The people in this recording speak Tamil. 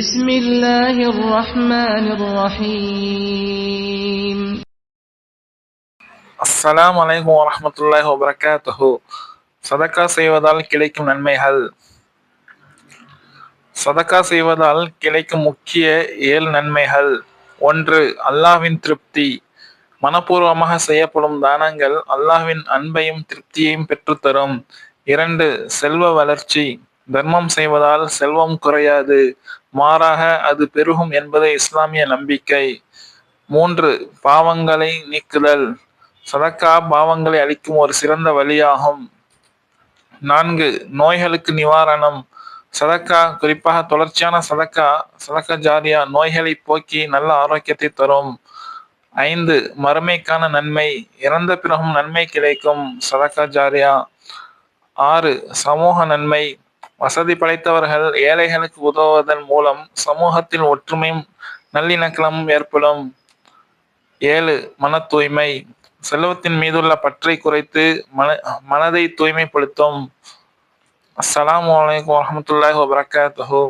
بسم الله الرحمن الرحيم அஸ்ஸலாமு அலைக்கும் வரஹ்மத்துல்லாஹி வபரகாத்துஹு சதக்கா செய்வதால் கிடைக்கும் நன்மைகள் சதக்கா செய்வதால் கிடைக்கும் முக்கிய ஏழு நன்மைகள் ஒன்று அல்லாஹ்வின் திருப்தி மனப்பூர்வமாக செய்யப்படும் தானங்கள் அல்லாஹ்வின் அன்பையும் திருப்தியையும் பெற்றுத்தரும் இரண்டு செல்வ வளர்ச்சி தர்மம் செய்வதால் செல்வம் குறையாது. மாறாக அது பெருகும் என்பது இஸ்லாமிய நம்பிக்கை. மூன்று பாவங்களை நீக்குதல். சதக்கா பாவங்களை அளிக்கும் ஒரு சிறந்த வழியாகும். நான்கு நோய்களுக்கு நிவாரணம். சதக்கா குறிப்பாக தொடர்ச்சியான சதக்கா சதக்கா ஜாரியா நோய்களை போக்கி நல்ல ஆரோக்கியத்தை தரும். ஐந்து மறுமைக்கான நன்மை. இறந்த பிறகும் நன்மை கிடைக்கும். சதக்கா ஜாரியா. ஆறு சமூக நன்மை. வசதி படைத்தவர்கள் ஏழைகளுக்கு உதவுவதன் மூலம் சமூகத்தில் ஒற்றுமையும் நல்லிணக்கமும் ஏற்படும். ஏழு மன தூய்மை செல்வத்தின் மீதுள்ள பற்றை குறைத்து மன மனதை தூய்மைப்படுத்தும். அஸ்லாம் வலைக்கம் வரமத்துல்லாஹ் வபரகாத்துஹு.